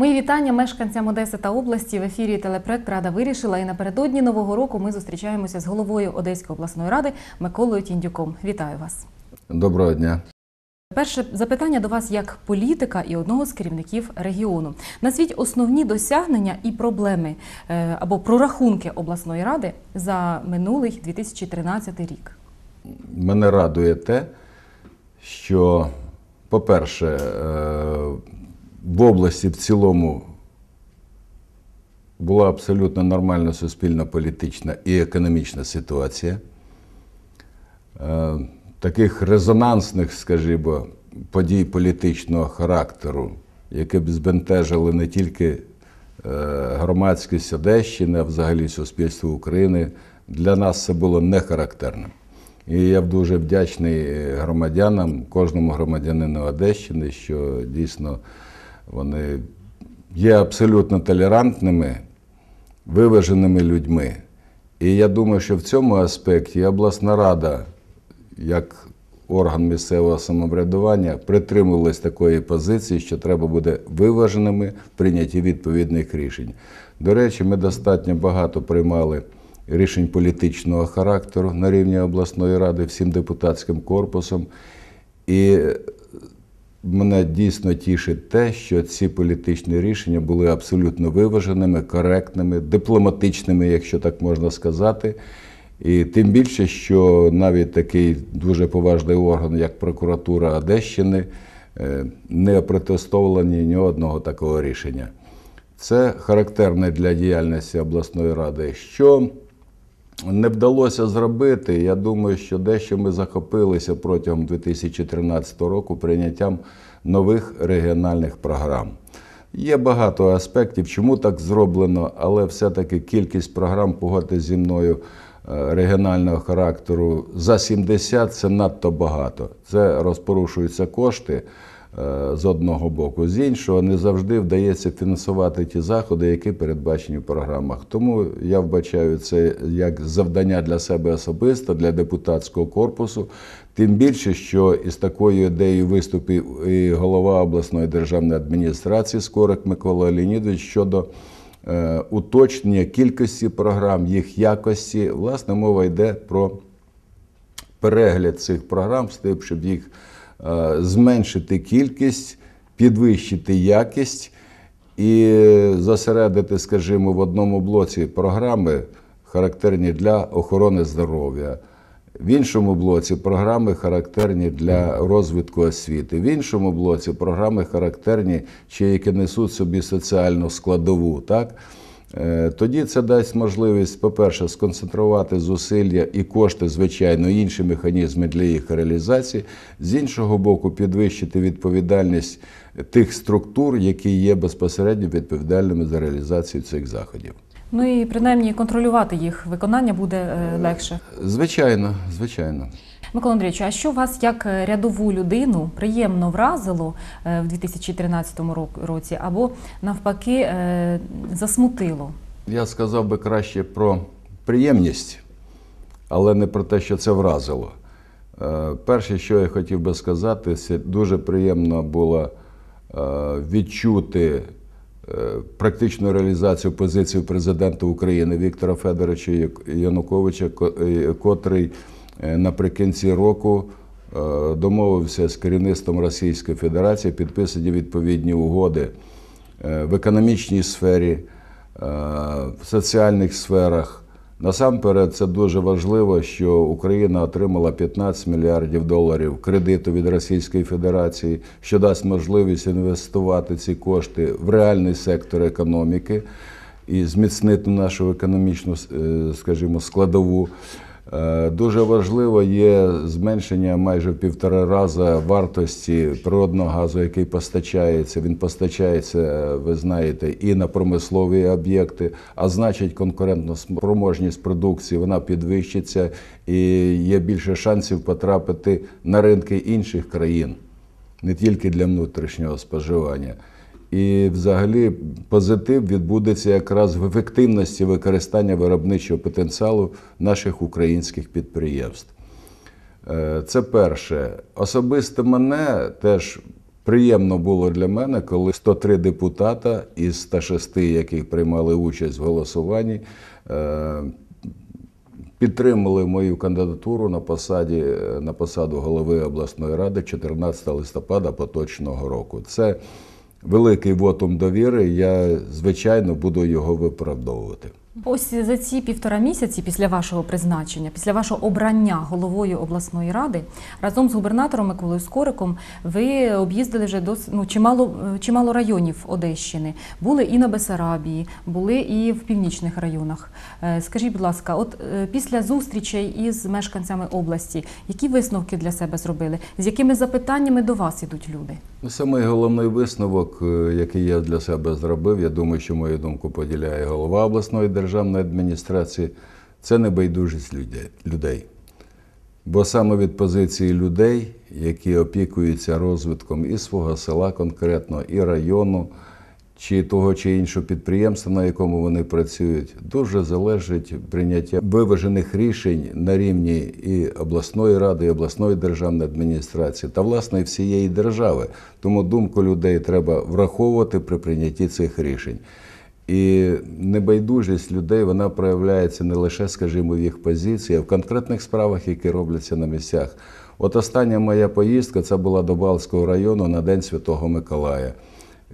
Мої вітання мешканцям Одеси та області в ефірі телепроект Рада вирішила. І напередодні нового року ми зустрічаємося з головою Одеської обласної ради Миколою Тіндюком. Вітаю вас. Доброго дня. Перше запитання до вас як політика і одного з керівників регіону. Назвіть основні досягнення і проблеми е, або прорахунки обласної ради за минулий 2013 рік. Мене радує те, що, по-перше, е, в області в цілому була абсолютно нормальна суспільна політична і економічна ситуація. Е, Таких резонансних, скажімо, подій політичного характеру, які б збентежили не тільки е, громадськість Одещини, а взагалі суспільство України, для нас це було не характерним. І я дуже вдячний громадянам, кожному громадянину Одещини, що дійсно вони є абсолютно толерантними, виваженими людьми. І я думаю, що в цьому аспекті обласна рада, як орган місцевого самоврядування, притримувалась такої позиції, що треба буде виваженими в прийнятті відповідних рішень. До речі, ми достатньо багато приймали рішень політичного характеру на рівні обласної ради всім депутатським корпусом. І мене дійсно тішить те, що ці політичні рішення були абсолютно виваженими, коректними, дипломатичними, якщо так можна сказати. І тим більше, що навіть такий дуже поважний орган, як прокуратура Одещини, е, не опротестовувала ні одного такого рішення. Це характерне для діяльності обласної ради. Що не вдалося зробити, я думаю, що дещо ми захопилися протягом 2013 року прийняттям нових регіональних програм. Є багато аспектів, чому так зроблено, але все-таки кількість програм, погодьтесь зі мною, е, регіонального характеру за 70 це надто багато. Це розпорушуються кошти з одного боку, з іншого не завжди вдається фінансувати ті заходи, які передбачені в програмах. Тому я вбачаю це як завдання для себе особисто, для депутатського корпусу. Тим більше, що із такою ідеєю виступив і голова обласної державної адміністрації Скорик Микола Леонідович щодо е, уточнення кількості програм, їх якості. Власне, мова йде про перегляд цих програм, з тим, щоб їх е, зменшити кількість, підвищити якість і зосередити, скажімо, в одному блоці програми, характерні для охорони здоров'я. В іншому блоці програми характерні для розвитку освіти. В іншому блоці програми характерні, чи які несуть собі соціальну складову. Так? Е, Тоді це дасть можливість, по-перше, сконцентрувати зусилля і кошти, звичайно, інші механізми для їх реалізації, з іншого боку, підвищити відповідальність тих структур, які є безпосередньо відповідальними за реалізацію цих заходів. Ну і принаймні контролювати їх виконання буде е, легше. Звичайно, звичайно. Микола Андрійович, а що вас як е, рядову людину приємно вразило е, в 2013 рок- році або навпаки е, засмутило? Я сказав би краще про приємність, але не про те, що це вразило. Перше, що я хотів би сказати, це дуже приємно було відчути практичну реалізацію позиції президента України Віктора Федоровича Януковича, котрий наприкінці року е, домовився з керівництвом Російської Федерації підписані відповідні угоди е, в економічній сфері, е, в соціальних сферах. Насамперед, це дуже важливо, що Україна отримала 15 мільярдів доларів кредиту від Російської Федерації, що дасть можливість інвестувати ці кошти в реальний сектор економіки і зміцнити нашу економічну, е, скажімо, складову. Е, Дуже важливо є зменшення майже в півтора рази вартості природного газу, який постачається. Він постачається, ви знаєте, і на промислові об'єкти, а значить, конкурентна спроможність продукції вона підвищиться і є більше шансів потрапити на ринки інших країн, не тільки для внутрішнього споживання. І взагалі позитив відбудеться якраз в ефективності використання виробничого потенціалу наших українських підприємств. Е, Це перше. Особисто мене теж Приємно було для мене, коли 103 депутата із 106, яких приймали участь в голосуванні, е, підтримали мою кандидатуру на, посаді, на посаду голови обласної ради 14 листопада поточного року. Це великий вотум довіри. Я, звичайно, буду його виправдовувати. Ось за ці півтора місяці після вашого призначення, після вашого обрання головою обласної ради, разом з губернатором Миколою Скориком ви об'їздили вже дос, ну, чимало, чимало районів Одещини. Були і на Бесарабії, були і в північних районах. Е, Скажіть, будь ласка, от е, після зустрічей із мешканцями області, які висновки для себе зробили? З якими запитаннями до вас ідуть люди? Ну, Самий головний висновок, е, який я для себе зробив, я думаю, що мою думку поділяє голова обласної державної адміністрації, це небайдужість людей-. Бо саме від позиції людей, які опікуються розвитком і свого села конкретно, і району, чи того чи іншого підприємства, на якому вони працюють, дуже залежить прийняття виважених рішень на рівні і обласної ради, і обласної державної адміністрації та власне і всієї держави. Тому думку людей треба враховувати при прийнятті цих рішень. І небайдужість людей вона проявляється не лише, скажімо, в їх позиції, а в конкретних справах, які робляться на місцях. От остання моя поїздка це була до Балтського району на День Святого Миколая.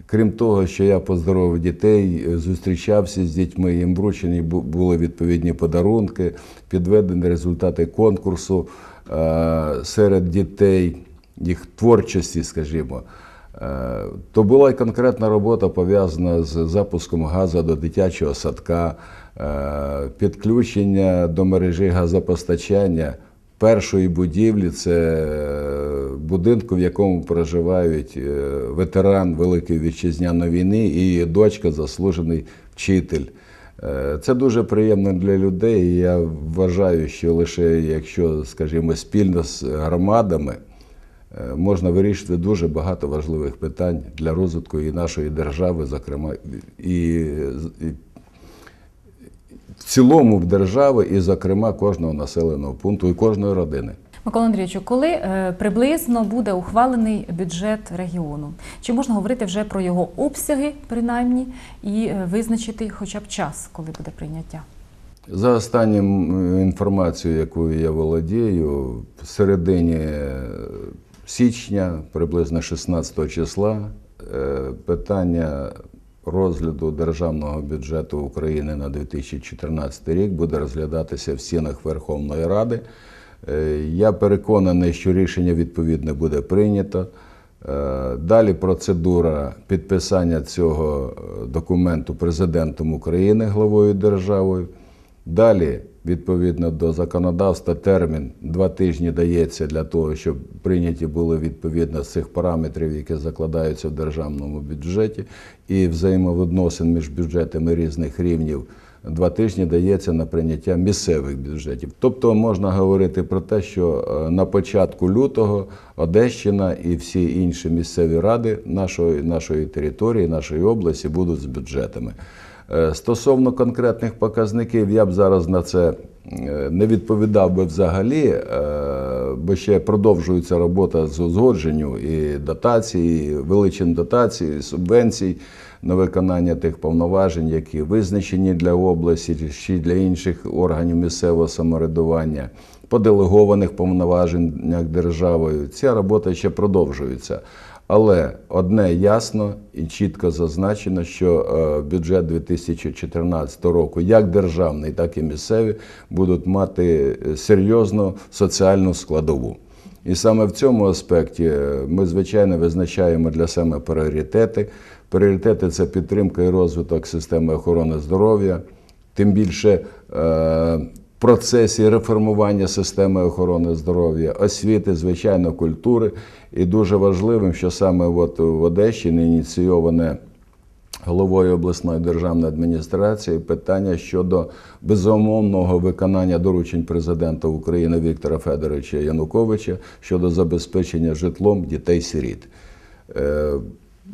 Крім того, що я поздоровив дітей, зустрічався з дітьми, їм вручені були відповідні подарунки, підведені результати конкурсу е, серед дітей, їх творчості, скажімо. Е, То була конкретна робота пов'язана з запуском газу до дитячого садка, е, підключення до мережі газопостачання першої будівлі це е, будинку, в якому проживають ветеран Великої вітчизняної війни і її дочка, заслужений вчитель. Це дуже приємно для людей. Я вважаю, що лише якщо, скажімо, спільно з громадами можна вирішити дуже багато важливих питань для розвитку і нашої держави, зокрема, і, і в цілому в держави, і, зокрема, кожного населеного пункту і кожної родини. Микола Андрійовичу, коли е, приблизно буде ухвалений бюджет регіону? Чи можна говорити вже про його обсяги, принаймні, і е, визначити хоча б час, коли буде прийняття? За останнім е, інформацією, якою я володію, в середині е, січня, приблизно 16 числа, е, питання розгляду державного бюджету України на 2014 рік буде розглядатися в стінах Верховної Ради. Е, Я переконаний, що рішення відповідне буде прийнято. Е, Далі процедура підписання цього документу президентом України, главою держави. Далі, відповідно до законодавства, термін два тижні дається для того, щоб прийняті були відповідно з цих параметрів, які закладаються в державному бюджеті, і взаємовідносин між бюджетами різних рівнів. Два тижні дається на прийняття місцевих бюджетів. Тобто можна говорити про те, що е, на початку лютого Одещина і всі інші місцеві ради нашої, нашої території, нашої області будуть з бюджетами. Е, Стосовно конкретних показників, я б зараз на це е, не відповідав би взагалі, е, бо ще продовжується робота з узгодженню і дотацій, і величин дотацій, субвенцій на виконання тих повноважень, які визначені для області чи для інших органів місцевого самоврядування, по делегованих повноваженнях державою. Ця робота ще продовжується. Але одне ясно і чітко зазначено, що е, бюджет 2014 року, як державний, так і місцевий, будуть мати е, серйозну соціальну складову. І саме в цьому аспекті е, ми, звичайно, визначаємо для себе пріоритети. Пріоритети це підтримка і розвиток системи охорони здоров'я, тим більше процесі реформування системи охорони здоров'я, освіти, звичайно, культури. І дуже важливим, що саме от в Одещині ініційоване головою обласної державної адміністрації питання щодо безумовного виконання доручень президента України Віктора Федоровича Януковича щодо забезпечення житлом дітей-сиріт.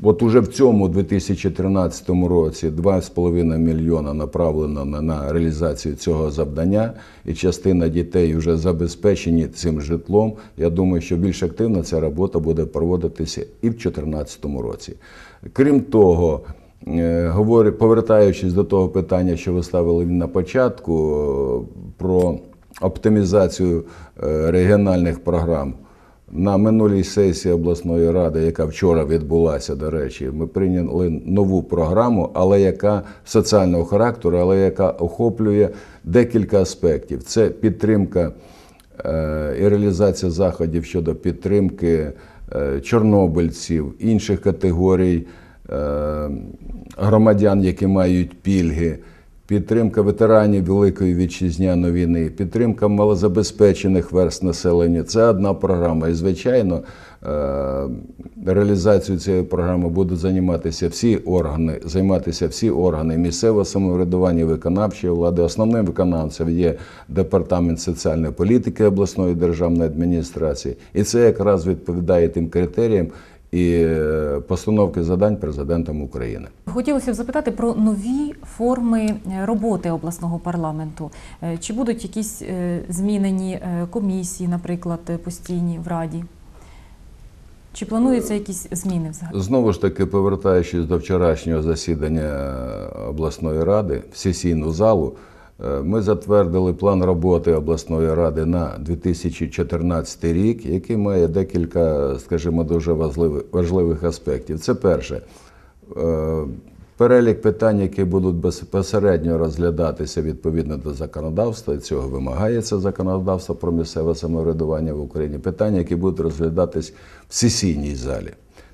От уже в цьому 2013 році 2,5 мільйона направлено на, на реалізацію цього завдання, і частина дітей вже забезпечені цим житлом. Я думаю, що більш активно ця робота буде проводитися і в 2014 році. Крім того, е, повертаючись до того питання, що ви ставили на початку е, про оптимізацію е, регіональних програм. На минулій сесії обласної ради, яка вчора відбулася, до речі, ми прийняли нову програму, але яка соціального характеру, але яка охоплює декілька аспектів. Це підтримка е, і реалізація заходів щодо підтримки е, чорнобильців, інших категорій е, громадян, які мають пільги. Підтримка ветеранів Великої вітчизняної війни, підтримка малозабезпечених верст населення це одна програма. І, звичайно, е, реалізацією цієї програми будуть займатися всі органи, займатися всі органи місцевого самоврядування, виконавчої влади. Основним виконавцем є департамент соціальної політики обласної державної адміністрації, і це якраз відповідає тим критеріям і е, постановки задань президентом України. Хотілося б запитати про нові форми е, роботи обласного парламенту. Е, Чи будуть якісь змінені комісії, наприклад, постійні в Раді? Чи плануються якісь зміни взагалі? Знову ж таки, повертаючись до вчорашнього засідання обласної ради в сесійну залу, ми затвердили план роботи обласної ради на 2014 рік, який має декілька, скажімо, дуже важливих, аспектів. Це перше. е, Перелік питань, які будуть безпосередньо розглядатися відповідно до законодавства, і цього вимагає це законодавство про місцеве самоврядування в Україні. Питання, які будуть розглядатись в сесійній залі.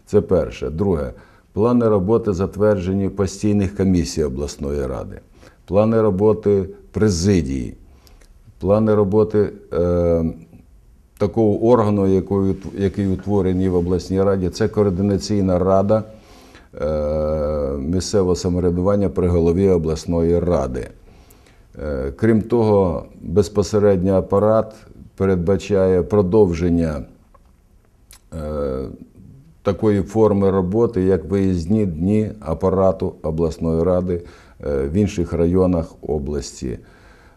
Це перше. Друге, плани роботи затверджені постійних комісій обласної ради, плани роботи президії, плани роботи е, такого органу, який, який утворений в обласній раді, це координаційна рада е, місцевого самоврядування при голові обласної ради. Е, Крім того, безпосередньо апарат передбачає продовження е, такої форми роботи, як виїзні дні апарату обласної ради в інших районах області.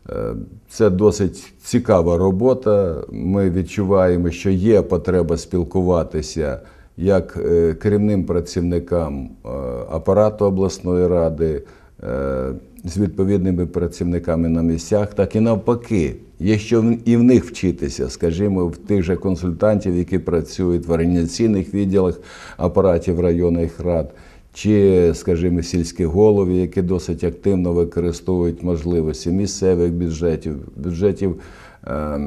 Е, Це досить цікава робота. Ми відчуваємо, що є потреба спілкуватися як е, керівним працівникам е, апарату обласної ради е, з відповідними працівниками на місцях, так і навпаки. Є що і в них вчитися, скажімо, в тих же консультантів, які працюють в організаційних відділах апаратів районних рад, чи, скажімо, сільських голів, які досить активно використовують можливості місцевих бюджетів, бюджетів, е,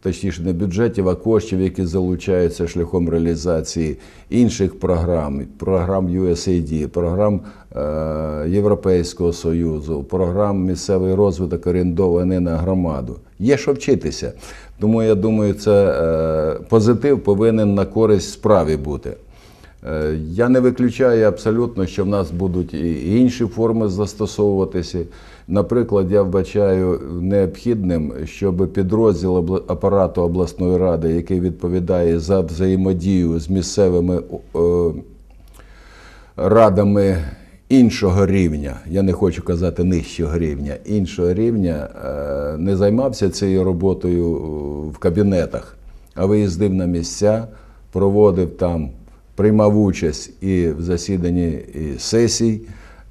точніше, не бюджетів, а коштів, які залучаються шляхом реалізації інших програм, програм USAID, програм е, Європейського Союзу, програм місцевий розвиток орієнтований на громаду. Є що вчитися. Тому я думаю, це е, позитив повинен на користь справі бути. Е, Я не виключаю абсолютно, що в нас будуть і інші форми застосовуватися. Наприклад, я вбачаю необхідним, щоб підрозділ апарату обласної ради, який відповідає за взаємодію з місцевими е, радами іншого рівня, я не хочу казати нижчого рівня, іншого рівня, е, не займався цією роботою в кабінетах, а виїздив на місця, проводив там, приймав участь і в засіданні і сесій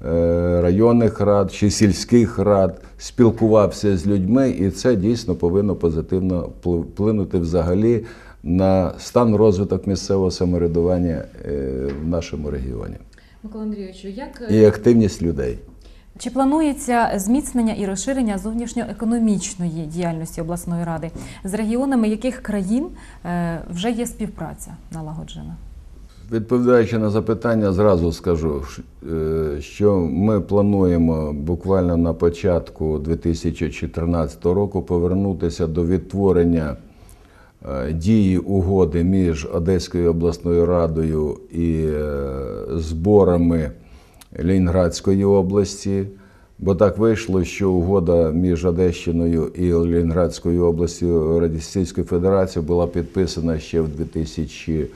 е, районних рад чи сільських рад, спілкувався з людьми, і це дійсно повинно позитивно впли- вплинути взагалі на стан розвиток місцевого самоврядування е, в нашому регіоні Микола Андрійовичу, як і активність людей. Чи планується зміцнення і розширення зовнішньоекономічної діяльності обласної ради з регіонами яких країн е, вже є співпраця налагоджена? Відповідаючи на запитання, зразу скажу, е, що ми плануємо буквально на початку 2014 року повернутися до відтворення е, дії угоди між Одеською обласною радою і е, зборами Лінградської області. Бо так вийшло, що угода між Одещиною і Лінградською областю Російської Федерації була підписана ще в 2000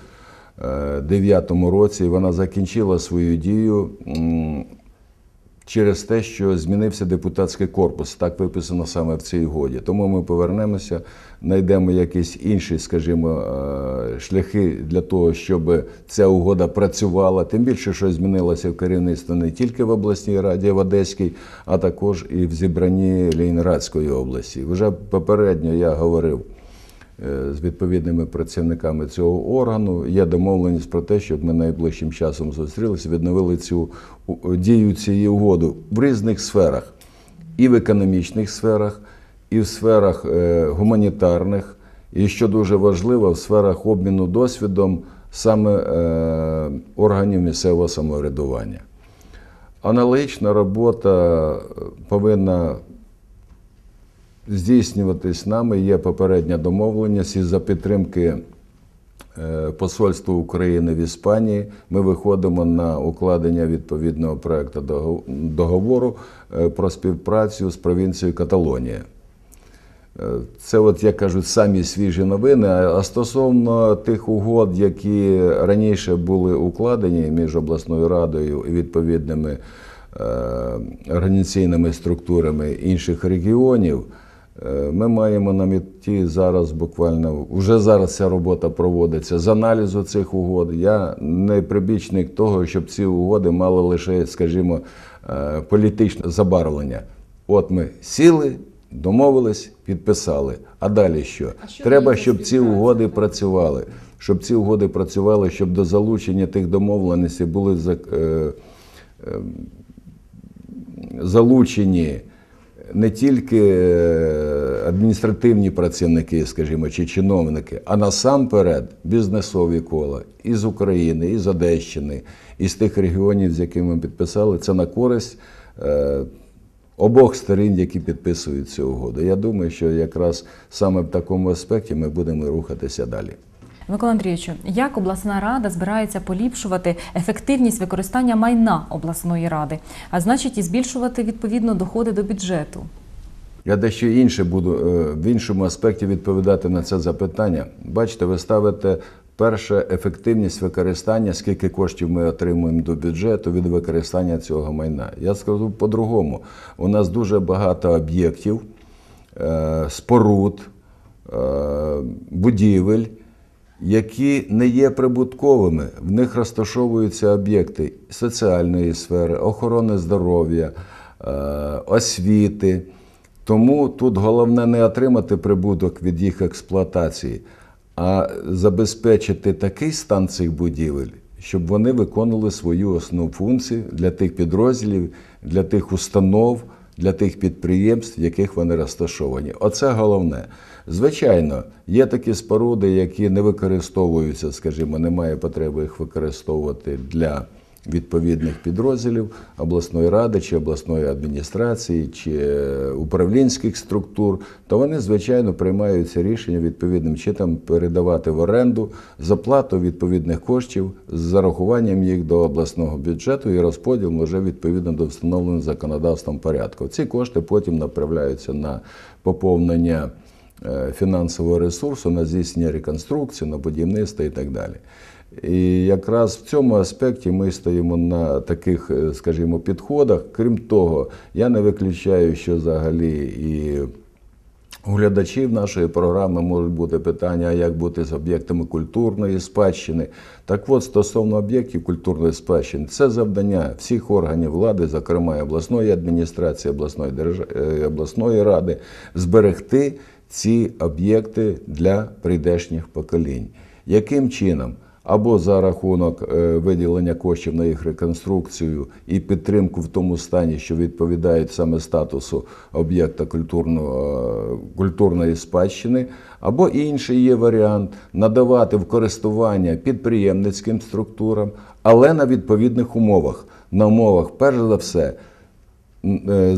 2009 році. Вона закінчила свою дію через те, що змінився депутатський корпус. Так виписано саме в цій угоді. Тому ми повернемося, знайдемо якісь інші, скажімо, е, шляхи для того, щоб ця угода працювала. Тим більше, що змінилося в керівництві не тільки в обласній раді, в Одеській, а також і в зібранні Ленінградської області. Вже попередньо я говорив з відповідними працівниками цього органу. Є домовленість про те, щоб ми найближчим часом зустрілися, відновили цю дію цієї угоди в різних сферах, і в економічних сферах, і в сферах е, гуманітарних, і що дуже важливо, в сферах обміну досвідом саме е, органів місцевого самоврядування. Аналогічна робота е, повинна здійснюватись нами. Є попередня домовленість і за підтримки е, Посольства України в Іспанії. Ми виходимо на укладення відповідного проекту договору е, про співпрацю з провінцією Каталонія. Е, Це, от як кажуть, самі свіжі новини. А стосовно тих угод, які раніше були укладені між обласною радою і відповідними організаційними структурами інших регіонів, ми маємо на меті зараз буквально вже зараз ця робота проводиться з аналізу цих угод. Я не прибічник того, щоб ці угоди мали лише, скажімо, е, політичне забарвлення. От ми сіли, домовились, підписали. А далі що? А що Треба, щоб ці угоди працювали. Щоб ці угоди працювали, щоб до залучення тих домовленостей були е, е, залучені не тільки е, адміністративні працівники, скажімо, чи чиновники, а насамперед бізнесові кола із України, із Одещини, із тих регіонів, з якими ми підписали, це на користь. е, Обох сторін, які підписують цю угоду. Я думаю, що якраз саме в такому аспекті ми будемо рухатися далі. Микола Андрійовичу, як обласна рада збирається поліпшувати ефективність використання майна обласної ради, а значить і збільшувати відповідно доходи до бюджету? Я дещо інше буду е, в іншому аспекті відповідати на це запитання. Бачите, ви ставите перше ефективність використання, скільки коштів ми отримуємо до бюджету від використання цього майна. Я скажу по-другому. У нас дуже багато об'єктів, е, споруд, е, будівель, які не є прибутковими. В них розташовуються об'єкти соціальної сфери, охорони здоров'я, е, освіти. Тому тут головне не отримати прибуток від їх експлуатації, а забезпечити такий стан цих будівель, щоб вони виконували свою основну функцію для тих підрозділів, для тих установ, для тих підприємств, в яких вони розташовані. Оце головне. Звичайно, є такі споруди, які не використовуються, скажімо, немає потреби їх використовувати для відповідних підрозділів обласної ради чи обласної адміністрації чи е, управлінських структур, то вони, звичайно, приймаються рішення відповідним чином передавати в оренду за плату відповідних коштів з зарахуванням їх до обласного бюджету і розподілом вже відповідно до встановленого законодавством порядку. Ці кошти потім направляються на поповнення е, фінансового ресурсу, на здійснення реконструкції, на будівництво і так далі. І якраз в цьому аспекті ми стоїмо на таких, е, скажімо, підходах. Крім того, я не виключаю, що взагалі і глядачів нашої програми можуть бути питання, як бути з об'єктами культурної спадщини. Так от, стосовно об'єктів культурної спадщини, це завдання всіх органів влади, зокрема і обласної адміністрації, обласної, держ... е, обласної ради, зберегти ці об'єкти для прийдешніх поколінь. Яким чином? Або за рахунок е, виділення коштів на їх реконструкцію і підтримку в тому стані, що відповідають саме статусу об'єкта е, культурної спадщини, або інший є варіант надавати в користування підприємницьким структурам, але на відповідних умовах. На умовах, перш за все, е,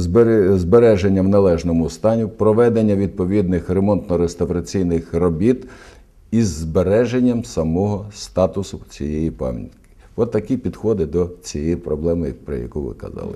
збереження в належному стані, проведення відповідних ремонтно-реставраційних робіт із збереженням самого статусу цієї пам'ятки. От такі підходи до цієї проблеми, про яку ви казали.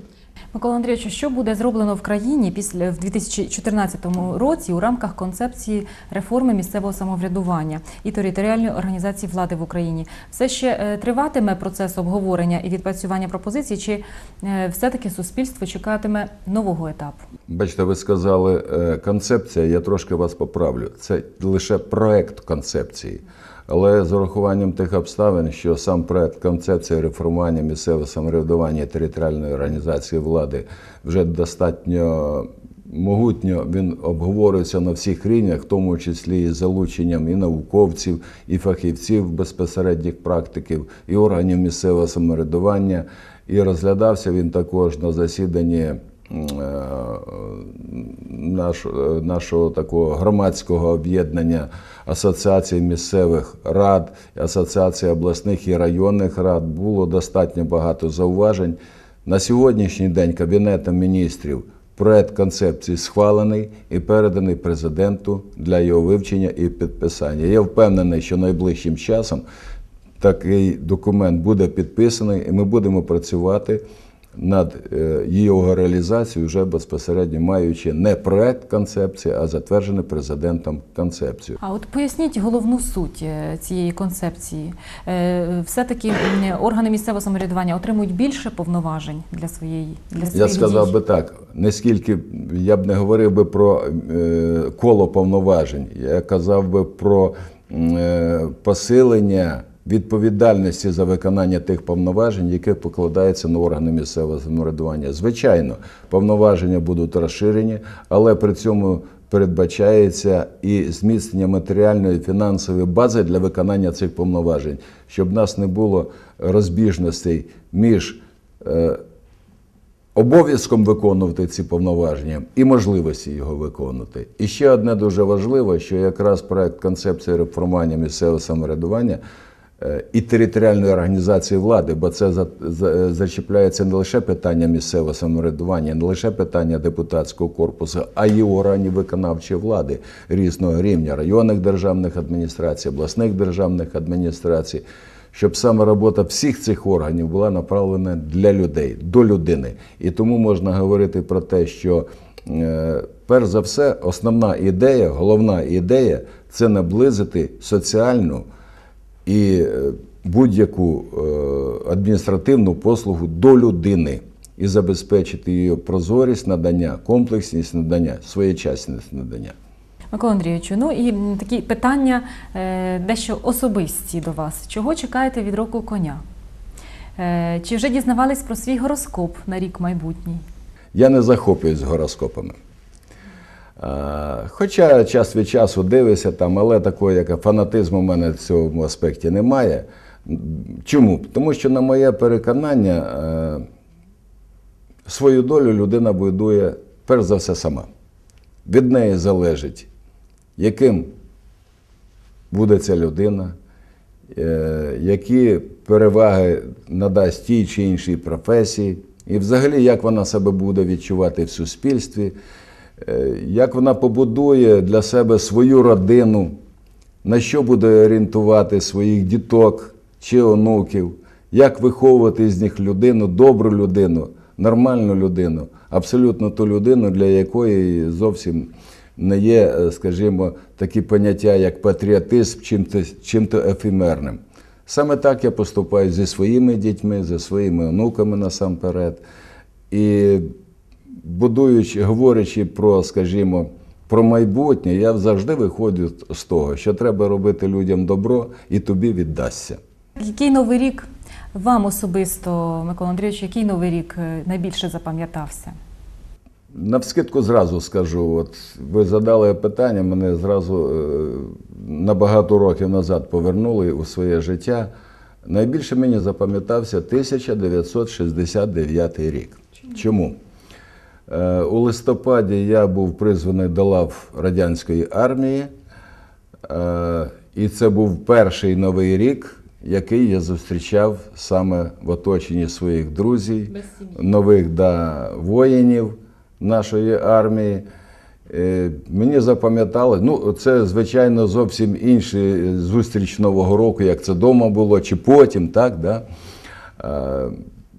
Микола Андрійовичу, що буде зроблено в країні після в 2014 році у рамках концепції реформи місцевого самоврядування і територіальної організації влади в Україні? Все ще е, триватиме процес обговорення і відпрацювання пропозицій, чи е, все-таки суспільство чекатиме нового етапу? Бачите, ви сказали е, концепція, я трошки вас поправлю. Це лише проект концепції. Але з урахуванням тих обставин, що сам проект концепції реформування місцевого самоврядування територіальної організації влади вже достатньо могутньо він обговорюється на всіх рівнях, в тому числі і залученням і науковців, і фахівців, безпосередніх практиків, і органів місцевого самоврядування. І розглядався він також на засіданні наш- е, нашого такого громадського об'єднання Асоціації місцевих рад, Асоціації обласних і районних рад. Було достатньо багато зауважень. На сьогоднішній день Кабінетом міністрів проект концепції схвалений і переданий президенту для його вивчення і підписання. Я впевнений, що найближчим часом такий документ буде підписаний, і ми будемо працювати над е, його реалізацією, вже безпосередньо маючи не проект концепції, а затверджений президентом концепцію. А от поясніть головну суть е, цієї концепції. Е, Все-таки органи місцевого самоврядування отримують більше повноважень для своєї для Я сказав дій? би так, наскільки я б не говорив би про коло повноважень, я казав би про посилення відповідальності за виконання тих повноважень, які покладаються на органи місцевого самоврядування. Звичайно, повноваження будуть розширені, але при цьому передбачається і зміцнення матеріальної і фінансової бази для виконання цих повноважень, щоб в нас не було розбіжностей між е, обов'язком виконувати ці повноваження і можливості його виконувати. І ще одне дуже важливе, що якраз проект концепції реформування місцевого самоврядування і територіальної організації влади, бо це за- за- зачіпляється не лише питання місцевого самоврядування, не лише питання депутатського корпусу, а й органів виконавчої влади різного рівня районних державних адміністрацій, обласних державних адміністрацій щоб саме робота всіх цих органів була направлена для людей, до людини. І тому можна говорити про те, що е, перш за все, основна ідея, головна ідея це наблизити соціальну і е, будь-яку е, адміністративну послугу до людини і забезпечити її прозорість надання, комплексність надання, своєчасність надання. Микола Андрійовичу, ну і такі питання е, дещо особисті до вас. Чого чекаєте від року коня? Чи вже дізнавались про свій гороскоп на рік майбутній? Я не захоплююсь гороскопами. А, Хоча час від часу дивишся там, але такого як фанатизму в мене в цьому аспекті немає. Чому? Тому що, на моє переконання, е, свою долю людина будує перш за все сама. Від неї залежить, яким буде ця людина, е, які переваги надасть тій чи іншій професії, і взагалі, як вона себе буде відчувати в суспільстві, е, як вона побудує для себе свою родину, на що буде орієнтувати своїх діток чи онуків, як виховувати з них людину, добру людину, нормальну людину, абсолютно ту людину, для якої зовсім не є, е, скажімо, такі поняття, як патріотизм, чим-то, чим-то ефемерним. Саме так я поступаю зі своїми дітьми, зі своїми онуками насамперед. І будуючи, говорячи про, скажімо, про майбутнє, я завжди виходжу з того, що треба робити людям добро, і тобі віддасться. Який новий рік вам особисто, Микола Андрійович, який новий рік е, найбільше запам'ятався? Навскидку зразу скажу, от ви задали питання, мене зразу е, на багато років назад повернули у своє життя. Найбільше мені запам'ятався 1969 рік. Чому? Е, У листопаді я був призваний до лав радянської армії, е, і це був перший новий рік, який я зустрічав саме в оточенні своїх друзів, нових да, воїнів нашої армії. Е, Мені запам'ятали, ну це звичайно зовсім інший зустріч Нового року, як це вдома було, чи потім, так, да?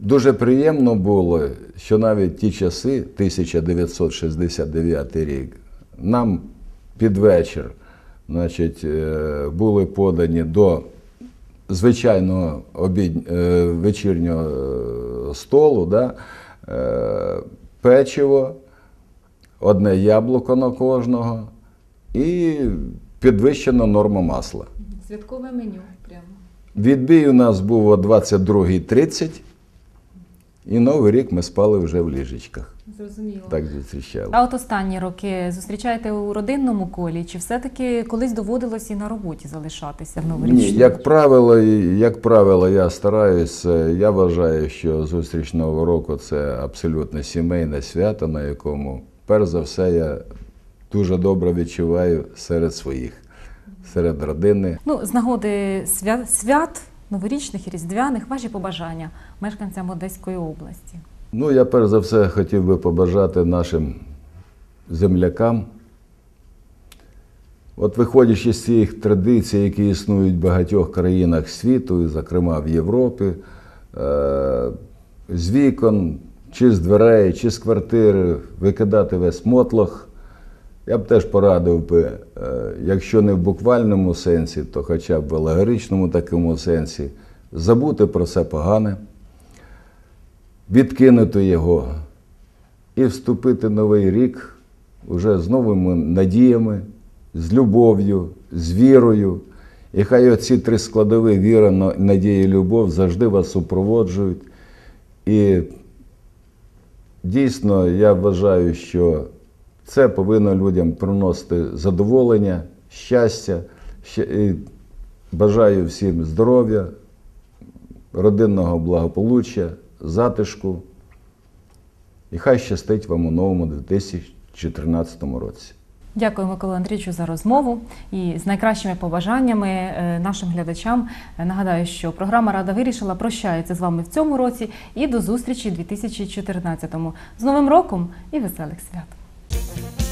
Дуже приємно було, що навіть ті часи, 1969 рік, нам під вечір значить, е, були подані до звичайного обід... е, вечірнього е, столу да, печиво, одне яблуко на кожного і підвищена норма масла. Святкове меню прямо. Відбій у нас був о 22.30, і Новий рік ми спали вже в ліжечках. Зрозуміло. Так зустрічали. А от останні роки зустрічаєте у родинному колі, чи все-таки колись доводилось і на роботі залишатися в Ні, новорічну? як правило, як правило, я стараюся. Я вважаю, що зустріч Нового року це абсолютно сімейне свято, на якому, перш за все, я дуже добре відчуваю серед своїх, серед родини. Ну, з нагоди свят, свят новорічних і різдвяних, ваші побажання мешканцям Одеської області. Ну, я перш за все хотів би побажати нашим землякам. От виходячи з цих традицій, які існують в багатьох країнах світу, і, зокрема в Європі, е, з вікон, чи з дверей, чи з квартири викидати весь мотлох. Я б теж порадив би, е, якщо не в буквальному сенсі, то хоча б в алегоричному такому сенсі, забути про все погане відкинути його і вступити новий рік уже з новими надіями, з любов'ю, з вірою. І хай оці три складові віра, надія і любов завжди вас супроводжують. І дійсно я вважаю, що це повинно людям приносити задоволення, щастя. Бажаю всім здоров'я, родинного благополуччя, затишку. І хай щастить вам у новому 2014 році. Дякую, Микола Андрійовичу, за розмову і з найкращими побажаннями е, нашим глядачам. Е, Нагадаю, що програма Рада вирішила прощається з вами в цьому році і до зустрічі у 2014-му. З Новим роком і веселих свят! Thank you.